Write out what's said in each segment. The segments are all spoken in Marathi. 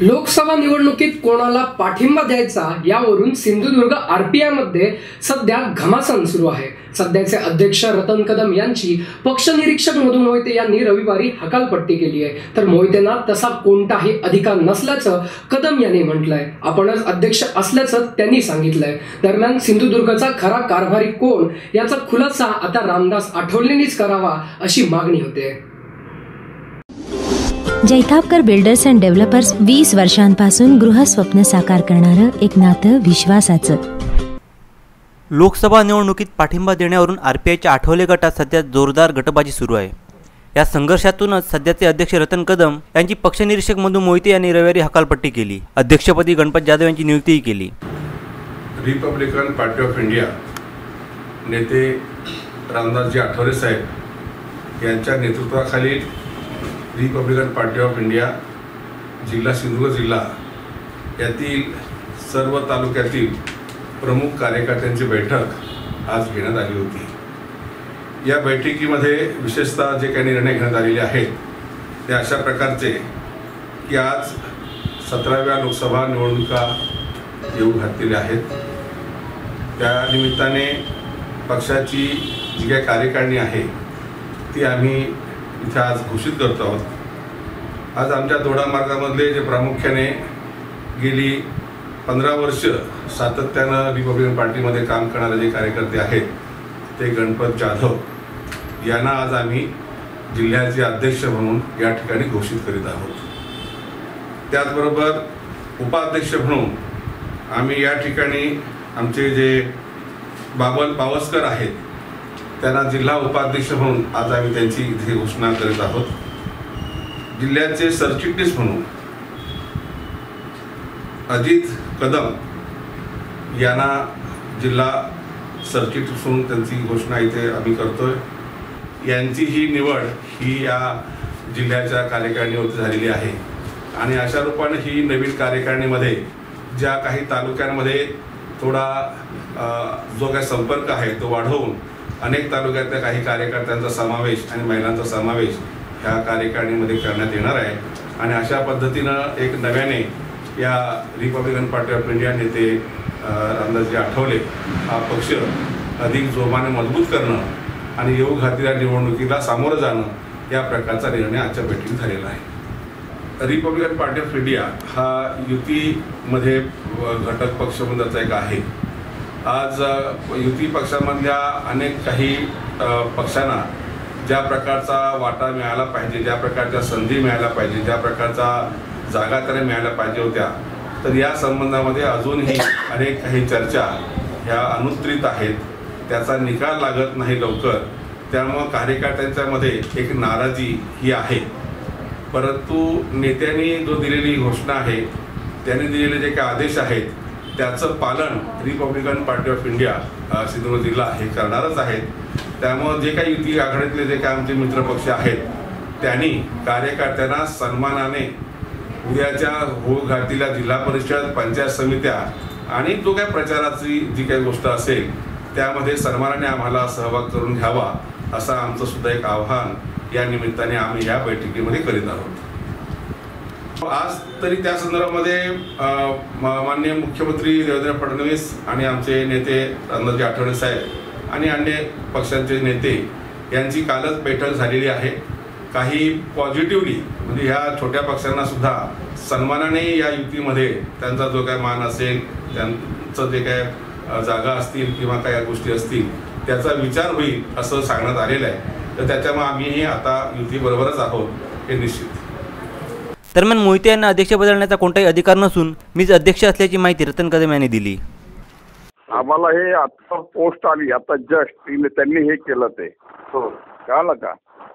Lok Sabha निवडणुकीत कोणाला पाठिंबा द्यायचा यावरून सिंधुदुर्ग आरपीआयमध्ये सध्या घमासान सुरू आहे. सध्याचे अध्यक्ष रतन कदम यांची पक्ष निरीक्षक मधू मोहिते यांनी रविवारी हकालपट्टी केली आहे. तर मोहितेंना तसा कोणताही अधिकार नसल्याचं कदम यांनी म्हटलंय. आपणच अध्यक्ष असल्याचं त्यांनी सांगितलंय. दरम्यान सिंधुदुर्गचा खरा कारभारी कोण याचा खुलासा आता रामदास आठवलेंनीच करावा अशी मागणी होते. जैतापकर बिल्डर्स अँड डेव्हलपर्स वीस वर्षांपासून गृहस्वप्न साकार करणारं एक नातं विश्वासाचं. लोकसभा निवडणुकीत पाठिंबा देण्यावरून आरपीआयच्या आठवले गटात सध्या जोरदार गटबाजी सुरू आहे. या संघर्षातूनच सध्याचे अध्यक्ष रतन कदम यांची पक्षनिरीक्षक मधू मोहिते यांनी रविवारी हकालपट्टी केली. अध्यक्षपदी गणपत जाधव यांची नियुक्तीही केली. रिपब्लिकन पार्टी ऑफ इंडिया नेते रामदासजी आठवले साहेब यांच्या नेतृत्वाखाली रिपब्लिकन पार्टी ऑफ इंडिया जिल्हा सिंधुदुर्ग जिल्हा यातील सर्व तालुक्यातील प्रमुख कार्यकर्त्यांची बैठक आज घेण्यात आली होती. या बैठकीमध्ये विशेषतः जे काही निर्णय घेण्यात आलेले आहेत ते अशा प्रकारचे की आज सतराव्या लोकसभा निवडणुका येऊ घातलेल्या आहेत. त्या निमित्ताने पक्षाची जी काही कार्यकारिणी आहे ती आम्ही इथे आज घोषित करतो आहोत. आज आमच्या दोडा मार्गामधले जे प्रामुख्याने गेली पंधरा वर्ष सातत्यानं रिपब्लिकन पार्टीमध्ये काम करणारे जे कार्यकर्ते आहेत ते गणपत जाधव यांना आज आम्ही जिल्ह्याचे अध्यक्ष म्हणून या ठिकाणी घोषित करीत आहोत. त्याचबरोबर उपाध्यक्ष म्हणून आम्ही या ठिकाणी आमचे जे बाबल पावसकर आहेत त्यांना जिल्हा उपाध्यक्ष म्हणून आज आम्ही त्यांची इथे घोषणा करीत आहोत. जिल्ह्याचे सरचिटणीस म्हणून अजित कदम यांना जिल्हा सरचिटणीस म्हणून त्यांची घोषणा इथे आम्ही करतोय. यांची ही निवड ही या जिल्ह्याच्या कार्यकारिणीवरती झालेली आहे. आणि अशा रूपाने ही नवीन कार्यकारिणीमध्ये ज्या काही तालुक्यांमध्ये थोडा जो काही संपर्क आहे तो वाढवून अनेक तालुक्यातल्या काही कार्यकर्त्यांचा समावेश आणि महिलांचा समावेश ह्या कार्यकारिणीमध्ये करण्यात येणार आहे. आणि अशा पद्धतीनं एक नव्याने या रिपब्लिकन पार्टी ऑफ इंडिया नेते रामदासजी आठवले. हा पक्ष अधिक जोमाने मजबूत करणं आणि येऊ घातलेल्या निवडणुकीला सामोरं जाणं या प्रकारचा निर्णय आजच्या बैठकीत झालेला आहे. रिपब्लिकन पार्टी ऑफ इंडिया हा युतीमध्ये घटक पक्ष त्याचा एक आहे. आज युती पक्षामधल्या अनेक काही पक्षांना ज्या प्रकारचा वाटा मिळाला पाहिजे ज्या प्रकारच्या संधी मिळायला पाहिजे ज्या प्रकारचा जागा त्यांना मिळायला पाहिजे होत्या तर या संबंधामध्ये अजूनही अनेक काही चर्चा ह्या अनुत्रित आहेत. त्याचा निकाल लागत नाही लवकर. त्यामुळं कार्यकर्त्यांच्यामध्ये एक नाराजी ही आहे. परंतु नेत्यांनी जो दिलेली घोषणा आहे त्यांनी दिलेले जे काही आदेश आहेत त्याचं पालन रिपब्लिकन पार्टी ऑफ इंडिया अ, सिंधुदुर्ग जिल्हा हे करणारच आहेत. त्यामुळं जे काही युती आघाडीतले जे काही आमचे मित्रपक्ष आहेत त्यांनी कार्यकर्त्यांना सन्मानाने उद्याच्या होऊ जिल्हा परिषद पंचायत समित्या आणि जो काही प्रचाराची जी काही गोष्ट असेल त्यामध्ये सन्मानाने आम्हाला सहभाग करून घ्यावा असं आमचं सुद्धा एक आव्हान या निमित्ताने आम्ही या बैठकीमध्ये करीत आहोत. आज तरी त्या संदर्भामध्ये माननीय मुख्यमंत्री देवेंद्र फडणवीस आणि आमचे नेते रामदासजी आठवले साहेब आणि अन्य पक्षांचे नेते यांची कालच बैठक झालेली आहे. काही पॉझिटिव्हली म्हणजे ह्या छोट्या पक्षांना सुद्धा सन्मानाने या युतीमध्ये त्यांचा जो काय मान असेल त्यांचं जे काय जागा असतील किंवा काय गोष्टी असतील त्याचा विचार होईल असं सांगण्यात आलेलं आहे. तर त्याच्यामुळे आम्हीही आता युतीबरोबरच आहोत हे निश्चित. दरम्यान मोहिते यांना अध्यक्ष बदलण्याचा कोणताही अधिकार नसून मीच अध्यक्ष असल्याची माहिती रतन कदम यांनी दिली. आम्हाला हे आता पोस्ट आली आता जस्ट त्यांनी हे केलं ते. कळलं का?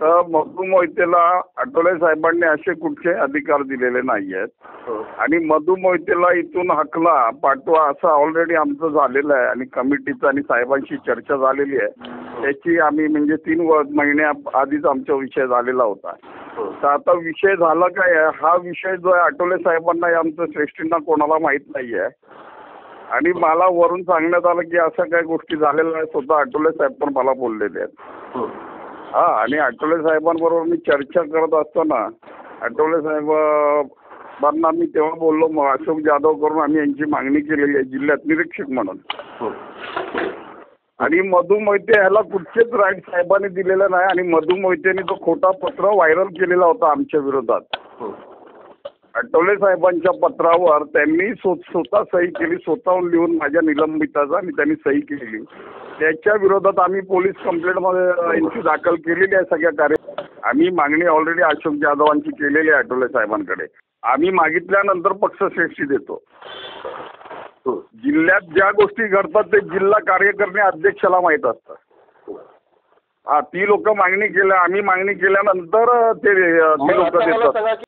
तर मधु मोहितेला आठवले साहेबांनी असे कुठचे अधिकार दिलेले नाही आहेत आणि मधु मोहितेला इथून हकला पाठवा असं ऑलरेडी आमचं झालेलं आहे आणि कमिटीचं आणि साहेबांशी चर्चा झालेली आहे. त्याची आम्ही म्हणजे तीन व महिन्या आधीच आमचा विषय झालेला होता. तर आता विषय झाला काय आहे हा विषय जो आहे आठवले साहेबांना या आमचं श्रेष्ठींना कोणाला माहीत नाही आहे आणि मला वरून सांगण्यात आलं की अशा काही गोष्टी झालेल्या नाही स्वतः आठवले साहेब पण मला बोललेले आहेत हं. आणि आठवले साहेबांबरोबर मी चर्चा करत असताना आठवले साहेबांना मी तेव्हा बोललो मग अशोक जाधव करून आम्ही यांची मागणी केलेली आहे जिल्ह्यात निरीक्षक म्हणून हं. आणि मधु मोहिते ह्याला कुठचेच राईट साहेबांनी दिलेलं नाही आणि मधु मोहितेने तो खोटा पत्र व्हायरल केलेला होता आमच्या विरोधात. हं. आठवले साहेबांच्या पत्रावर त्यांनी स्व- स्वतः सही केली स्वतःहून लिहून माझ्या निलंबिताचा आणि त्यांनी सही केलेली. त्याच्या विरोधात आम्ही पोलीस कंप्लेंटमध्ये यांची दाखल केलेली आहे सगळ्या कार्य आम्ही मागणी ऑलरेडी अशोक जाधवांची केलेली आहे आठवले साहेबांकडे. आम्ही मागितल्यानंतर पक्षश्रेष्ठी देतो. हं. जिल्ह्यात ज्या गोष्टी घडतात ते जिल्हा कार्यकारिणी अध्यक्षाला माहीत असतात हा ती लोक मागणी केल्या आम्ही मागणी केल्यानंतर ते लोक देतात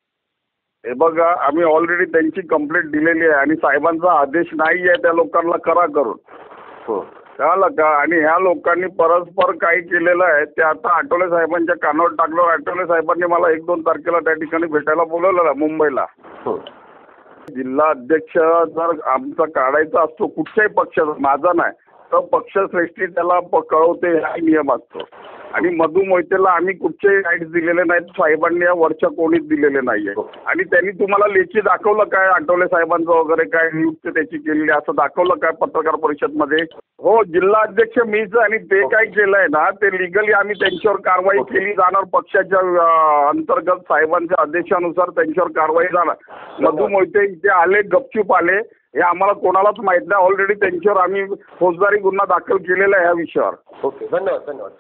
हे बघा आम्ही ऑलरेडी त्यांची कंप्लेंट दिलेली आहे आणि साहेबांचा आदेश नाही आहे त्या लोकांना करा करून हं. कळालं का आणि ह्या लोकांनी परस्पर काही केलेलं आहे ते आता आठवले साहेबांच्या कानावर टाकल्यावर आठवले साहेबांनी मला एक दोन तारखेला त्या ठिकाणी भेटायला बोलवलेलं मुंबईला हं. जिल्हा अध्यक्ष जर आमचा काढायचा असतो कुठच्याही पक्षाचा माझा नाही तर पक्षश्रेष्ठी त्याला प- कळवते हा नियम असतो. आणि मधु मोहितेला आम्ही कुठचेही राईट्स दिलेले नाहीत साहेबांनी या वरच्या कोणीच दिलेले नाहीये. आणि त्यांनी तुम्हाला लेखी दाखवलं काय आठवले साहेबांचं वगैरे काय नियुक्त त्याची केलेली असं दाखवलं काय पत्रकार परिषदमध्ये? हो जिल्हा अध्यक्ष मीच आहे आणि ते काय केलंय ना ते लिगली आम्ही त्यांच्यावर कारवाई केली जाणार. पक्षाच्या अंतर्गत साहेबांच्या आदेशानुसार त्यांच्यावर कारवाई जाणार. मधु मोहिते इथे आले गपचूप आले. हे आम्हाला कोणालाच माहीत नाही. ऑलरेडी त्यांच्यावर आम्ही फौजदारी गुन्हा दाखल केलेला आहे या विषयावर. ओके धन्यवाद धन्यवाद.